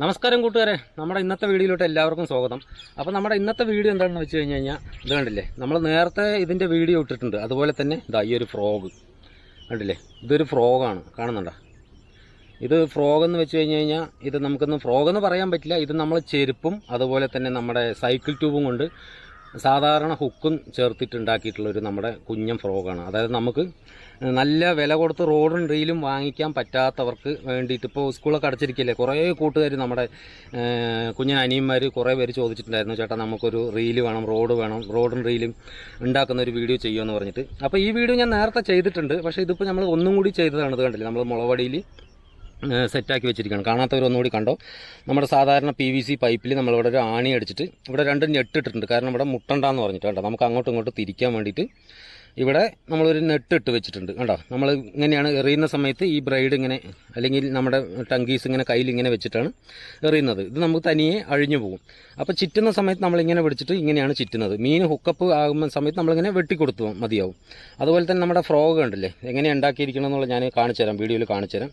നമസ്കാരം കൂട്ടുകാരെ. നമ്മുടെ ഇന്നത്തെ വീഡിയോയിലോട്ട് എല്ലാവർക്കും സ്വാഗതം. അപ്പോൾ നമ്മുടെ ഇന്നത്തെ വീഡിയോ എന്താണെന്ന് വെച്ച് കഴിഞ്ഞ് കഴിഞ്ഞാൽ ഇത് കണ്ടില്ലേ? നമ്മൾ നേരത്തെ ഇതിന്റെ വീഡിയോ ഇട്ടിട്ടുണ്ട്. അതുപോലെ തന്നെ ഇതാ ഈ ഒരു ഫ്രോഗ്. കണ്ടില്ലേ? ഇതൊരു ഫ്രോഗാണ്. കാണുന്നുണ്ടോ? ഇത് ഫ്രോഗ് എന്ന് വെച്ച് കഴിഞ്ഞ് കഴിഞ്ഞാൽ ഇത് നമുക്കൊന്ന് ഫ്രോഗ് എന്ന് പറയാൻ പറ്റില്ല. ഇത് നമ്മൾ ചെരുപ്പും അതുപോലെ തന്നെ നമ്മുടെ സൈക്കിൾ ട്യൂബും കൊണ്ട് സാധാരണ ഹുക്കും ചേർത്തിട്ടുണ്ടാക്കിയിട്ടുള്ളൊരു നമ്മുടെ കുഞ്ഞൻ ഫ്രോഗാണ്. അതായത് നമുക്ക് നല്ല വില കൊടുത്ത് റോഡും റീലും വാങ്ങിക്കാൻ പറ്റാത്തവർക്ക് വേണ്ടിയിട്ട് ഇപ്പോൾ സ്കൂളൊക്കെ അടച്ചിരിക്കില്ലേ? കുറേ കൂട്ടുകാർ നമ്മുടെ കുഞ്ഞിന് അനിയന്മാർ കുറേ പേര് ചോദിച്ചിട്ടുണ്ടായിരുന്നു ചേട്ടാ നമുക്കൊരു റീൽ വേണം റോഡ് വേണം റോഡും റീലും ഉണ്ടാക്കുന്ന ഒരു വീഡിയോ ചെയ്യുമെന്ന് പറഞ്ഞിട്ട്. അപ്പോൾ ഈ വീഡിയോ ഞാൻ നേരത്തെ ചെയ്തിട്ടുണ്ട് പക്ഷേ ഇതിപ്പോൾ നമ്മൾ ഒന്നും കൂടി ചെയ്തതാണ് ഇത് കണ്ടില്ലേ? നമ്മൾ മുളവടിയിൽ സെറ്റാക്കി വെച്ചിരിക്കുകയാണ്. കാണാത്തവരൊന്നുകൂടി കണ്ടോ? നമ്മുടെ സാധാരണ പി വി സി പൈപ്പിൽ നമ്മളിവിടെ ഒരു ആണി അടിച്ചിട്ട് ഇവിടെ രണ്ട് ഞെട്ടിട്ടിട്ടുണ്ട് കാരണം ഇവിടെ മുട്ടണ്ടാന്ന് പറഞ്ഞിട്ട് കേട്ടോ നമുക്ക് അങ്ങോട്ടും ഇങ്ങോട്ടും തിരിക്കാൻ വേണ്ടിയിട്ട് ഇവിടെ നമ്മളൊരു നെട്ട് ഇട്ട് വെച്ചിട്ടുണ്ട്. കണ്ടോ? നമ്മൾ ഇങ്ങനെയാണ് എറിയുന്ന സമയത്ത് ഈ ബ്രൈഡ് ഇങ്ങനെ അല്ലെങ്കിൽ നമ്മുടെ ടങ്കീസ് ഇങ്ങനെ കയ്യിൽ ഇങ്ങനെ വെച്ചിട്ടാണ് എറിയുന്നത്. ഇത് നമുക്ക് തനിയെ അഴിഞ്ഞു പോകും. അപ്പോൾ ചിറ്റുന്ന സമയത്ത് നമ്മളിങ്ങനെ പിടിച്ചിട്ട് ഇങ്ങനെയാണ് ചിറ്റുന്നത്. മീൻ ഹുക്കപ്പ് ആകുന്ന സമയത്ത് നമ്മളിങ്ങനെ വെട്ടിക്കൊടുത്തു മതിയാവും. അതുപോലെ തന്നെ നമ്മുടെ ഫ്രോഗ് ഉണ്ടല്ലേ? എങ്ങനെ ഉണ്ടാക്കിയിരിക്കണം എന്നുള്ളത് ഞാൻ കാണിച്ചു തരാം. വീഡിയോയിൽ കാണിച്ചു തരാം.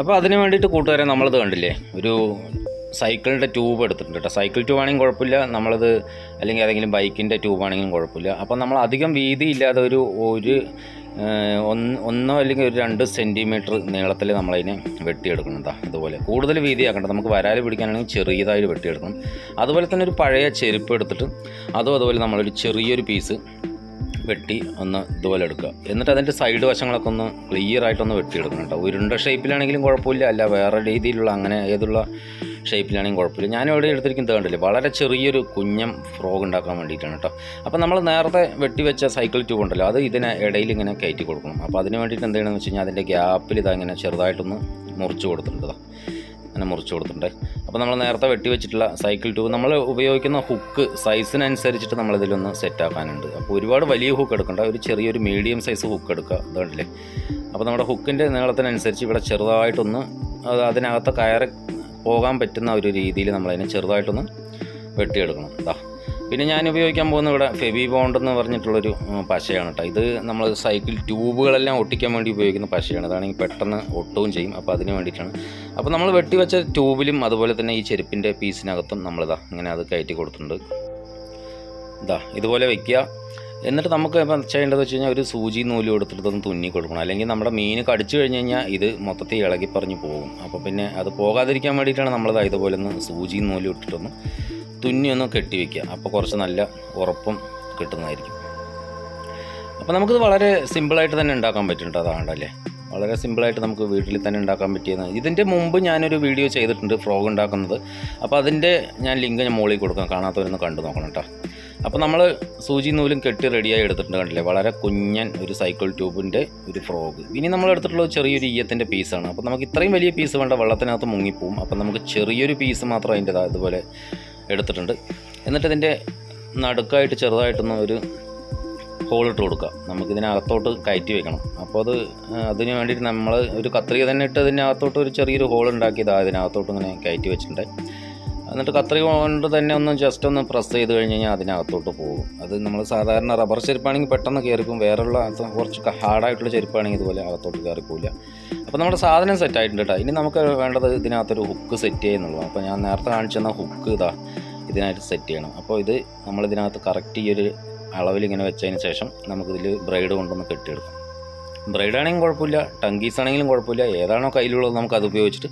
അപ്പോൾ അതിന് വേണ്ടിയിട്ട് കൂട്ടുകാരെ നമ്മളത് കണ്ടില്ലേ? ഒരു സൈക്കിളിന്റെ ട്യൂബ് എടുത്തിട്ടുണ്ട് കേട്ടോ. സൈക്കിൾ ട്യൂബ് ആണെങ്കിലും കുഴപ്പമില്ല. നമ്മളത് അല്ലെങ്കിൽ ഏതെങ്കിലും ബൈക്കിന്റെ ട്യൂബ് ആണെങ്കിലും കുഴപ്പമില്ല. അപ്പോൾ നമ്മൾ അധികം വീതി ഇല്ലാതെ ഒരു ഒരു ഒന്ന് അല്ലെങ്കിൽ ഒരു രണ്ട് സെന്റിമീറ്റർ നീളത്തിൽ നമ്മളതിനെ വെട്ടിയെടുക്കുന്നതാ അതുപോലെ കൂടുതൽ വീതിയാക്കേണ്ട. നമുക്ക് വരാൽ പിടിക്കാനാണെങ്കിൽ ചെറിയതായിട്ട് വെട്ടിയെടുക്കണം. അതുപോലെ തന്നെ ഒരു പഴയ ചെരുപ്പ് എടുത്തിട്ട് അതും അതുപോലെ നമ്മളൊരു ചെറിയൊരു പീസ് വെട്ടി ഒന്ന് ഇതുപോലെ എടുക്കുക എന്നിട്ട് അതിന്റെ സൈഡ് വശങ്ങളൊക്കെ ഒന്ന് ക്ലിയർ ആയിട്ടൊന്ന് വെട്ടിയെടുക്കണം കേട്ടോ. ഉരുണ്ട ഷേപ്പിലാണെങ്കിലും കുഴപ്പമില്ല. അല്ല വേറെ രീതിയിലുള്ള അങ്ങനെ ഏതുള്ള ഷേപ്പിലാണെങ്കിലും കുഴപ്പമില്ല. ഇവിടെ എടുത്തിരിക്കുന്നത് കണ്ടില്ലേ? വളരെ ചെറിയൊരു കുഞ്ഞം ഫ്രോഗ് ഉണ്ടാക്കാൻ വേണ്ടിയിട്ടാണ് കേട്ടോ. അപ്പോൾ നമ്മൾ നേരത്തെ വെട്ടിവെച്ച സൈക്കിൾ ട്യൂബ് ഉണ്ടല്ലോ അത് ഇതിനെ ഇടയിൽ ഇങ്ങനെ കയറ്റി കൊടുക്കണം. അപ്പോൾ അതിന് വേണ്ടിയിട്ട് എന്ത് ചെയ്യണമെന്ന് വെച്ച് കഴിഞ്ഞാൽ അതിന്റെ ഗ്യാപ്പിൽ ഇതാ ഇങ്ങനെ ചെറുതായിട്ടൊന്ന് മുറിച്ച് കൊടുത്തിട്ടുണ്ട്. അങ്ങനെ മുറിച്ച് കൊടുത്തിട്ടുണ്ട്. അപ്പോൾ നമ്മൾ നേരത്തെ വെട്ടി വെച്ചിട്ടുള്ള സൈക്കിൾ ട്യൂബ് നമ്മൾ ഉപയോഗിക്കുന്ന ഹുക്ക് സൈസിനനുസരിച്ചിട്ട് നമ്മളിതിലൊന്ന് സെറ്റാക്കാനുണ്ട് അപ്പോൾ ഒരുപാട് വലിയ ഹുക്ക് എടുക്കണ്ട. ഒരു ചെറിയൊരു മീഡിയം സൈസ് ഹുക്ക് എടുക്കുക. അതുകൊണ്ടല്ലേ? അപ്പോൾ നമ്മുടെ ഹുക്കിന്റെ നീളത്തിനനുസരിച്ച് ഇവിടെ ചെറുതായിട്ടൊന്ന് അത് അതിനകത്ത് കയറി പോകാൻ പറ്റുന്ന ഒരു രീതിയിൽ നമ്മളതിനെ ചെറുതായിട്ടൊന്ന് വെട്ടിയെടുക്കണം. ഇതാ പിന്നെ ഞാൻ ഉപയോഗിക്കാൻ പോകുന്ന ഇവിടെ ഫെബി ബോണ്ട് എന്ന് പറഞ്ഞിട്ടുള്ളൊരു പശയാണ് കേട്ടോ ഇത് നമ്മൾ സൈക്കിൾ ട്യൂബുകളെല്ലാം ഒട്ടിക്കാൻ വേണ്ടി ഉപയോഗിക്കുന്ന പശയാണ്. അതാണെങ്കിൽ പെട്ടെന്ന് ഒട്ടുകയും ചെയ്യും. അപ്പോൾ അതിന് വേണ്ടിയിട്ടാണ്. അപ്പോൾ നമ്മൾ വെട്ടിവെച്ച ട്യൂബിലും അതുപോലെ തന്നെ ഈ ചെരുപ്പിന്റെ പീസിനകത്തും നമ്മളിതാ ഇങ്ങനെ അത് കയറ്റി കൊടുത്തിട്ടുണ്ട്. ഇതാ ഇതുപോലെ വെക്കുക. എന്നിട്ട് നമുക്ക് ഇപ്പം ചെയ്യേണ്ടത് വെച്ച് കഴിഞ്ഞാൽ ഒരു സൂചി നൂൽ കൊടുത്തിട്ട് ഒന്ന് തുന്നി കൊടുക്കണം. അല്ലെങ്കിൽ നമ്മുടെ മീൻ കടിച്ചു കഴിഞ്ഞ് കഴിഞ്ഞാൽ ഇത് മൊത്തത്തിൽ ഇളകി പറഞ്ഞു പോകും. അപ്പോൾ പിന്നെ അത് പോകാതിരിക്കാൻ വേണ്ടിയിട്ടാണ് നമ്മളത് ഇതുപോലെ ഒന്ന് സൂചി നൂൽ ഇട്ടിട്ടൊന്ന് തുന്നി ഒന്ന് കെട്ടി വെക്കുക അപ്പോൾ കുറച്ച് നല്ല ഉറപ്പും കിട്ടുന്നതായിരിക്കും. അപ്പോൾ നമുക്കിത് വളരെ സിമ്പിളായിട്ട് തന്നെ ഉണ്ടാക്കാൻ പറ്റുന്നുണ്ട് അതാണ്ടല്ലേ വളരെ സിമ്പിളായിട്ട് നമുക്ക് വീട്ടിൽ തന്നെ ഉണ്ടാക്കാൻ പറ്റിയെന്ന്. ഇതിന്റെ മുമ്പ് ഞാനൊരു വീഡിയോ ചെയ്തിട്ടുണ്ട് ഫ്രോഗ് ഉണ്ടാക്കുന്നത്. അപ്പോൾ അതിന്റെ ഞാൻ ലിങ്ക് ഞാൻ മുകളിൽ കൊടുക്കാം. കാണാത്തവരൊന്ന് കണ്ടു നോക്കണം കേട്ടോ. അപ്പോൾ നമ്മൾ സൂചി നൂലും കെട്ടി റെഡിയായി എടുത്തിട്ടുണ്ട് കണ്ടില്ലേ? വളരെ കുഞ്ഞൻ ഒരു സൈക്കിൾ ട്യൂബിന്റെ ഒരു ഫ്രോഗ്. ഇനി നമ്മൾ എടുത്തിട്ടുള്ള ചെറിയൊരു ഈയത്തിന്റെ പീസാണ്. അപ്പോൾ നമുക്ക് ഇത്രയും വലിയ പീസ് വേണ്ട വെള്ളത്തിനകത്ത് മുങ്ങിപ്പോവും. അപ്പോൾ നമുക്ക് ചെറിയൊരു പീസ് മാത്രം അതിന്റെ ഇതുപോലെ എടുത്തിട്ടുണ്ട്. എന്നിട്ട് ഇതിന്റെ നടുക്കായിട്ട് ചെറുതായിട്ടൊന്ന് ഒരു ഹോൾ ഇട്ട് കൊടുക്കുക നമുക്കിതിനകത്തോട്ട് കയറ്റി വെക്കണം. അപ്പോൾ അത് അതിന് വേണ്ടിയിട്ട് നമ്മൾ ഒരു കത്രിക തന്നെ ഇട്ട് ഇതിനകത്തോട്ട് ഒരു ചെറിയൊരു ഹോൾ ഉണ്ടാക്കിയതാണ് ഇതിനകത്തോട്ട് ഇങ്ങനെ കയറ്റി വെച്ചിട്ടുണ്ട്. എന്നിട്ട് കത്രിക കൊണ്ട് തന്നെ ഒന്ന് ജസ്റ്റ് ഒന്ന് പ്രസ് ചെയ്ത് കഴിഞ്ഞ് കഴിഞ്ഞാൽ അതിനകത്തോട്ട് പോകും. അത് നമ്മൾ സാധാരണ റബ്ബർ ചെരുപ്പാണെങ്കിൽ പെട്ടെന്ന് കയറിക്കും വേറെയുള്ള കുറച്ച് ഹാർഡായിട്ടുള്ള ചെരുപ്പാണെങ്കിൽ ഇതുപോലെ അകത്തോട്ട് കയറിക്കൂല അപ്പോൾ നമ്മുടെ സാധനം സെറ്റ് ആയിട്ടുണ്ട് കേട്ടോ ഇനി നമുക്ക് വേണ്ടത് ഇതിനകത്തൊരു ഹുക്ക് സെറ്റ് ചെയ്യുന്നുള്ളൂ. അപ്പോൾ ഞാൻ നേരത്തെ കാണിച്ചു തന്ന ഹുക്ക് ഇതാ ഇതിനായിട്ട് സെറ്റ് ചെയ്യണം. അപ്പോൾ ഇത് നമ്മൾ ഇതിനകത്ത് കറക്റ്റ് ഈ ഒരു അളവിൽ ഇങ്ങനെ വെച്ചതിന് ശേഷം നമുക്കിതിൽ ബ്രൈഡ് കൊണ്ടൊന്ന് കെട്ടിയെടുക്കാം. ബ്രൈഡ് ആണെങ്കിലും കുഴപ്പമില്ല ടങ്കീസ് ആണെങ്കിലും കുഴപ്പമില്ല ഏതാണോ കയ്യിലുള്ളത് നമുക്ക് അത് ഉപയോഗിച്ചിട്ട്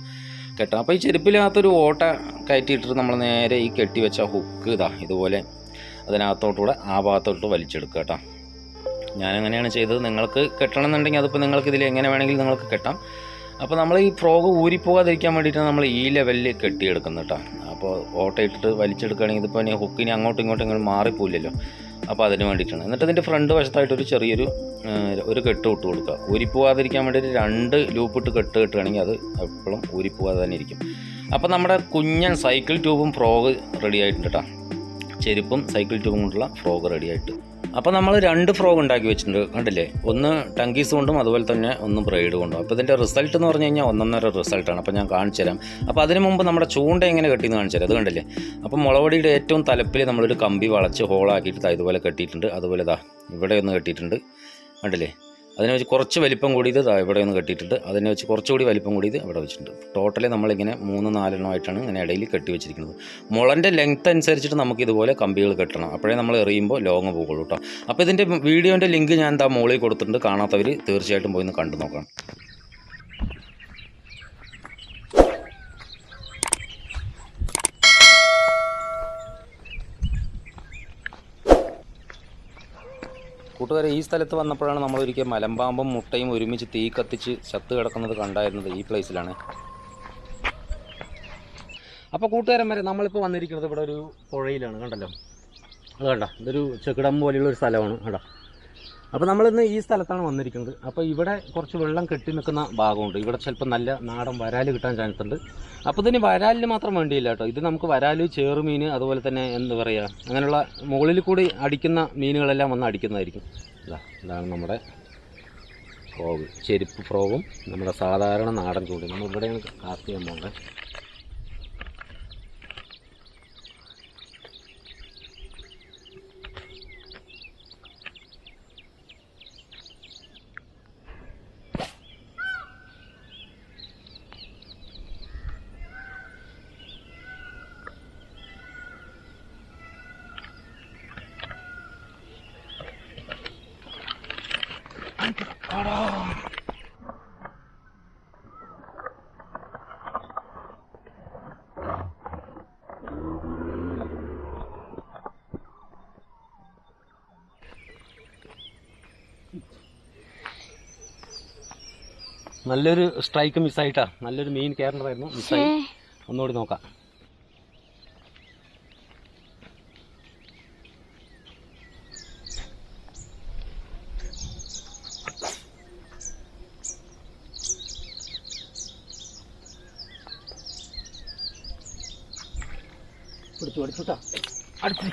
കെട്ടാം അപ്പോൾ ഈ ചെരുപ്പിനകത്തൊരു ഓട്ട കയറ്റിയിട്ടിട്ട് നമ്മൾ നേരെ ഈ കെട്ടി വെച്ച ഹുക്ക് ഇതാ ഇതുപോലെ അതിനകത്തോട്ടൂടെ ആ ഭാഗത്തോട്ട് വലിച്ചെടുക്കുക കേട്ടോ. ഞാനങ്ങനെയാണ് ചെയ്തത്? നിങ്ങൾക്ക് കെട്ടണം എന്നുണ്ടെങ്കിൽ അതിപ്പോൾ നിങ്ങൾക്ക് ഇതിൽ എങ്ങനെ വേണമെങ്കിലും നിങ്ങൾക്ക് കെട്ടാം. അപ്പോൾ നമ്മൾ ഈ ഫ്രോഗ് ഊരിപ്പോകാതിരിക്കാൻ വേണ്ടിയിട്ടാണ് നമ്മൾ ഈ ലെവലിൽ കെട്ടിയെടുക്കുന്നത് കേട്ടോ. അപ്പോൾ ഓട്ട ഇട്ടിട്ട് വലിച്ചെടുക്കുകയാണെങ്കിൽ ഇതിപ്പോൾ ഇനി ഹുക്കിനി അങ്ങോട്ടും ഇങ്ങോട്ടും ഇങ്ങനെ മാറിപ്പോയില്ലല്ലോ അപ്പോൾ അതിന് വേണ്ടിയിട്ടാണ്. എന്നിട്ട് ഇതിന്റെ ഫ്രണ്ട് വശത്തായിട്ട് ഒരു ചെറിയൊരു ഒരു കെട്ട് ഇട്ട് കൊടുക്കുക. ഊരിപ്പോവാതിരിക്കാൻ വേണ്ടിയിട്ട് രണ്ട് ലൂപ്പ് ഇട്ട് കെട്ട് കെട്ടുകയാണെങ്കിൽ അത് എപ്പോഴും ഊരിപ്പോവാതെ തന്നെ ഇരിക്കും. അപ്പോൾ നമ്മുടെ കുഞ്ഞൻ സൈക്കിൾ ട്യൂബും ഫ്രോഗ് റെഡി ആയിട്ടുണ്ട് കേട്ടോ ചെരുപ്പും സൈക്കിൾ ട്യൂബും കൊണ്ടുള്ള ഫ്രോഗ് റെഡി ആയിട്ട്. അപ്പോൾ നമ്മൾ രണ്ട് ഫ്രോഗ് ഉണ്ടാക്കി വെച്ചിട്ടുണ്ട് കണ്ടില്ലേ? ഒന്ന് ടങ്കീസ് കൊണ്ടും അതുപോലെ തന്നെ ഒന്ന് ബ്രൈഡ് കൊണ്ടും. അപ്പോൾ ഇതിന്റെ റിസൾട്ട് എന്ന് പറഞ്ഞു കഴിഞ്ഞാൽ ഒന്നൊന്നര റിസൾട്ടാണ് അപ്പോൾ ഞാൻ കാണിച്ചു തരാം. അപ്പോൾ അതിന് മുമ്പ് നമ്മുടെ ചൂണ്ട എങ്ങനെ കെട്ടിയെന്ന് കാണിച്ചു തരാം. അത് കണ്ടില്ലേ? അപ്പോൾ മുളവടിയുടെ ഏറ്റവും തലപ്പിൽ നമ്മളൊരു കമ്പി വളച്ച് ഹോളാക്കിയിട്ട് ഇതുപോലെ കെട്ടിയിട്ടുണ്ട്. അതുപോലെ ഇതാ ഇവിടെ ഒന്ന് കെട്ടിയിട്ടുണ്ട്. കണ്ടില്ലേ? അതിനെ വെച്ച് കുറച്ച് വലിപ്പം കൂടിയത് ഇവിടെ ഒന്ന് കെട്ടിയിട്ടുണ്ട്. അതിനെ വെച്ച് കുറച്ചുകൂടി വലിപ്പം കൂടിയത് ഇവിടെ വെച്ചിട്ടുണ്ട്. ടോട്ടലി നമ്മളിങ്ങനെ മൂന്ന് നാലെണ്ണമായിട്ടാണ് ഇങ്ങനെ ഇടയിൽ കെട്ടി വെച്ചിരിക്കുന്നത്. മുളന്റെ ലെങ്ത് അനുസരിച്ചിട്ട് നമുക്ക് ഇതുപോലെ കമ്പികൾ കെട്ടണം. അപ്പോഴേ നമ്മൾ എറിയുമ്പോൾ ലോങ് പോകുള്ളൂ കേട്ടോ അപ്പോൾ ഇതിന്റെ വീഡിയോന്റെ ലിങ്ക് ഞാൻ എന്താ മുകളിൽ കൊടുത്തിട്ടുണ്ട്. കാണാത്തവർ തീർച്ചയായിട്ടും പോയി ഒന്ന് കണ്ടു നോക്കണം കൂട്ടുകാരെ ഈ സ്ഥലത്ത് വന്നപ്പോഴാണ് നമ്മൾ ഒരിക്കൽ മലമ്പാമ്പും മുട്ടയും ഒരുമിച്ച് തീ കത്തിച്ച് ചത്ത് കിടക്കുന്നത് കണ്ടായിരുന്നത് ഈ പ്ലേസിലാണ് അപ്പോൾ കൂട്ടുകാരന്മാരെ നമ്മളിപ്പോൾ വന്നിരിക്കുന്നത് ഇവിടെ ഒരു പുഴയിലാണ് കണ്ടല്ലോ? അത് കണ്ട? ഇതൊരു ചെക്കിടം പോലെയുള്ള ഒരു സ്ഥലമാണ് കണ്ടോ? അപ്പോൾ നമ്മളിന്ന് ഈ സ്ഥലത്താണ് വന്നിരിക്കുന്നത്. അപ്പോൾ ഇവിടെ കുറച്ച് വെള്ളം കെട്ടി നിൽക്കുന്ന ഭാഗമുണ്ട്. ഇവിടെ ചിലപ്പോൾ നല്ല നാടൻ വരാൽ കിട്ടാൻ ചാൻസ് ഉണ്ട്. അപ്പോൾ ഇതിന് വരാലിന് മാത്രം വേണ്ടിയില്ല കേട്ടോ. ഇത് നമുക്ക് വരാൽ ചേറുമീൻ അതുപോലെ തന്നെ എന്താ പറയുക അങ്ങനെയുള്ള മുകളിൽ കൂടി അടിക്കുന്ന മീനുകളെല്ലാം വന്ന് അടിക്കുന്നതായിരിക്കും. ഇതാണ് നമ്മുടെ ഫ്രോഗ് ചെരുപ്പ് ഫ്രോഗും നമ്മുടെ സാധാരണ നാടൻ ചൂടും നമ്മൾ ഇവിടെയാണ് കാസ്റ്റ് ചെയ്യാൻ പോകുന്നത് നല്ലൊരു സ്ട്രൈക്ക് മിസ്സായിട്ടാ. നല്ലൊരു മെയിൻ കയറേണ്ടതായിരുന്നു മിസ്സായി. ഒന്നുകൂടി നോക്കാം. പിടിച്ചു പിടിച്ചുട്ടാ അടുത്ത്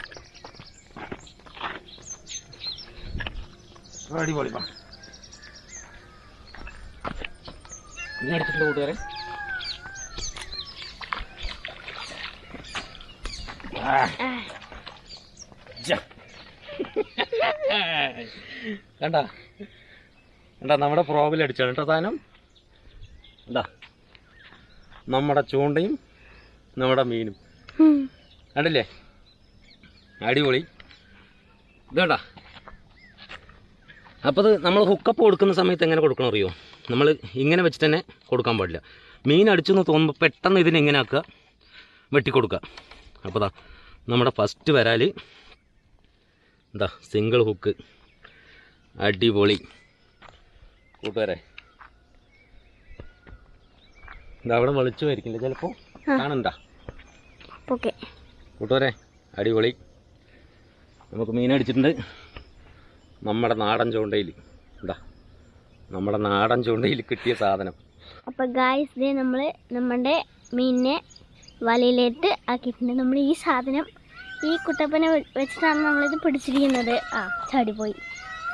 അടിപൊളി വാ. അടിച്ചിട്ടുണ്ട് കൂട്ടുകാരെ. കണ്ട? കണ്ട നമ്മുടെ പ്രോബിൽ അടിച്ചാണ് കേട്ടോ സാധനം? എന്താ നമ്മുടെ ചൂണ്ടയും നമ്മുടെ മീനും. കണ്ടില്ലേ? അടിപൊളി. ഇത് അപ്പത് അപ്പോൾ അത് നമ്മൾ ഹുക്കപ്പ് കൊടുക്കുന്ന സമയത്ത് എങ്ങനെ കൊടുക്കണം അറിയോ നമ്മൾ ഇങ്ങനെ വെച്ചിട്ട് തന്നെ കൊടുക്കാൻ പാടില്ല. മീൻ അടിച്ചു എന്ന് തോന്നുമ്പോൾ പെട്ടെന്ന് ഇതിനെ ഇങ്ങനെ ആക്കുക വെട്ടിക്കൊടുക്കുക. അപ്പോൾ ദാ നമ്മുടെ ഫസ്റ്റ് വരാൽ എന്താ സിംഗിൾ ഹുക്ക് അടിപൊളി. കൂട്ടുകാരെ എന്താ അവിടെ വെളിച്ചു വരിക്കില്ല ചിലപ്പോൾ കാണണ്ട? ഓക്കെ. കൂട്ടുകാരെ അടിപൊളി. നമുക്ക് മീൻ അടിച്ചിട്ടുണ്ട്. നമ്മുടെ നാടൻ ചൂണ്ടയിൽ എന്താ നമ്മുടെ നാടൻ ചൂണ്ടയിൽ കിട്ടിയ സാധനം. അപ്പൊ ഗായ്സ് ദേ നമ്മൾ നമ്മുടെ മീനിനെ വലയിലേട്ട് ആക്കിയിട്ടുണ്ട് നമ്മൾ ഈ സാധനം ഈ കുട്ടപ്പനെ വെച്ചിട്ടാണ് നമ്മളിത് പിടിച്ചിരിക്കുന്നത്. ആ ചാടി പോയി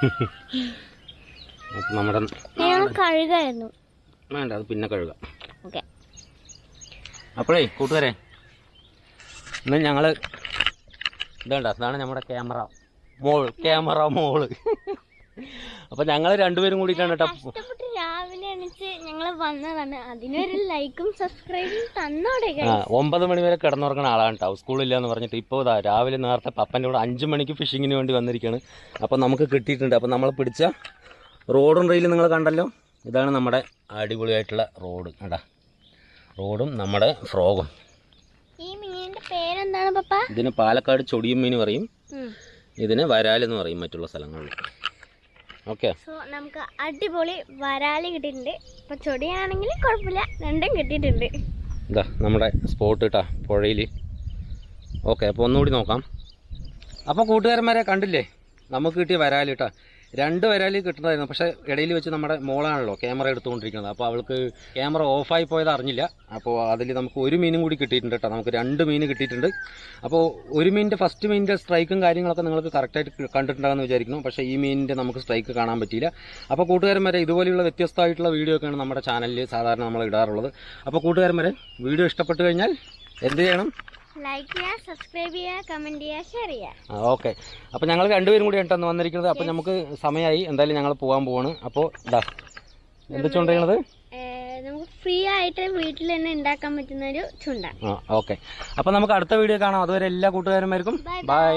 നമ്മുടെ ഞങ്ങൾ കഴുകായിരുന്നു. വേണ്ട അത് പിന്നെ കഴുകാം. ഓക്കെ. അപ്പോഴേ കൂട്ടുകാരെ ഇന്ന് ഞങ്ങൾ ഇതേണ്ട അതാണ് നമ്മുടെ ക്യാമറ. മോൾ ക്യാമറ മോൾ. അപ്പം ഞങ്ങൾ രണ്ടുപേരും കൂടിയിട്ടാണ് കേട്ടോ. രാവിലെ എണീച്ച് ഞങ്ങൾ വന്നതാണ്. അതിനൊരു ലൈക്കും സബ്സ്ക്രൈബും തന്നോടെ ആ ഒമ്പത് മണി വരെ കിടന്നുറങ്ങുന്ന ആളാണ് കേട്ടോ. സ്കൂളില്ല എന്ന് പറഞ്ഞിട്ട് ഇപ്പോൾ ഇതാ രാവിലെ നേരത്തെ പപ്പന്റെ കൂടെ അഞ്ച് മണിക്ക് ഫിഷിങ്ങിന് വേണ്ടി വന്നിരിക്കുകയാണ് അപ്പോൾ നമുക്ക് കിട്ടിയിട്ടുണ്ട്. അപ്പോൾ നമ്മൾ പിടിച്ച റോഡും റെയിലും നിങ്ങൾ കണ്ടല്ലോ. ഇതാണ് നമ്മുടെ അടിപൊളിയായിട്ടുള്ള റോഡ്. കേട്ടാ റോഡും നമ്മുടെ ഫ്രോഗും. ഈ മീനിന്റെ പേരെന്താണ് പപ്പ? ഇതിന് പാലക്കാട് ചൊടിയും മീൻ പറയും. ഇതിന് വരാലെന്ന് പറയും മറ്റുള്ള സ്ഥലങ്ങളിൽ ഓക്കെ. സോ നമുക്ക് അടിപൊളി വരാലി കിട്ടിയിട്ടുണ്ട്. ഇപ്പൊ ചൊടിയാണെങ്കിൽ കുഴപ്പമില്ല. രണ്ടും കിട്ടിയിട്ടുണ്ട്. ഇതാ നമ്മുടെ സ്പോട്ട് കേട്ടാ പുഴയിൽ ഓക്കെ അപ്പൊ ഒന്നുകൂടി നോക്കാം. അപ്പൊ കൂട്ടുകാരന്മാരെ കണ്ടില്ലേ? നമുക്ക് കിട്ടിയ വരാലിട്ടാ രണ്ട് വരാൽ കിട്ടുന്നതായിരുന്നു. പക്ഷേ ഇടയിൽ വെച്ച് നമ്മുടെ മോളാണല്ലോ ക്യാമറ എടുത്തുകൊണ്ടിരിക്കുന്നത്. അപ്പോൾ അവൾക്ക് ക്യാമറ ഓഫായി പോയത് അറിഞ്ഞില്ല. അപ്പോൾ അതിൽ നമുക്ക് ഒരു മീനും കൂടി കിട്ടിയിട്ടുണ്ട് കേട്ടോ. നമുക്ക് രണ്ട് മീൻ കിട്ടിയിട്ടുണ്ട്. അപ്പോൾ ഒരു മീനിന്റെ ഫസ്റ്റ് മീനിന്റെ സ്ട്രൈക്കും കാര്യങ്ങളൊക്കെ നിങ്ങൾക്ക് കറക്റ്റായിട്ട് കണ്ടിട്ടുണ്ടാകുമെന്ന് വിചാരിക്കുന്നു. പക്ഷേ ഈ മീനിന്റെ നമുക്ക് സ്ട്രൈക്ക് കാണാൻ പറ്റിയില്ല. അപ്പോൾ കൂട്ടുകാരന്മാരെ ഇതുപോലെയുള്ള വ്യത്യസ്തമായിട്ടുള്ള വീഡിയോ ഒക്കെയാണ് നമ്മുടെ ചാനലിൽ സാധാരണ നമ്മൾ ഇടാറുള്ളത്. അപ്പോൾ കൂട്ടുകാരന്മാരെ വീഡിയോ ഇഷ്ടപ്പെട്ടു കഴിഞ്ഞാൽ എന്ത് ചെയ്യണം? ലൈക്ക് ചെയ്യുക സബ്സ്ക്രൈബ് ചെയ്യുക കമന്റ് ചെയ്യുക ഷെയർ ചെയ്യുക. ഓക്കെ അപ്പോൾ ഞങ്ങൾ രണ്ടുപേരും കൂടി ആയിട്ടാണ് വന്നിരിക്കുന്നത്. അപ്പോൾ നമുക്ക് സമയമായി എന്തായാലും ഞങ്ങൾ പോകാൻ പോവാണ്. അപ്പോൾ ഇതാ എന്താ ചൂണ്ടിരിക്കണത് നമുക്ക് ഫ്രീ ആയിട്ട് വീട്ടിൽ തന്നെ ഉണ്ടാക്കാൻ പറ്റുന്ന ഒരു ചുണ്ട. ആ ഓക്കെ അപ്പോൾ നമുക്ക് അടുത്ത വീഡിയോ കാണാം. അതുവരെ എല്ലാ കൂട്ടുകാരന്മാർക്കും ബൈ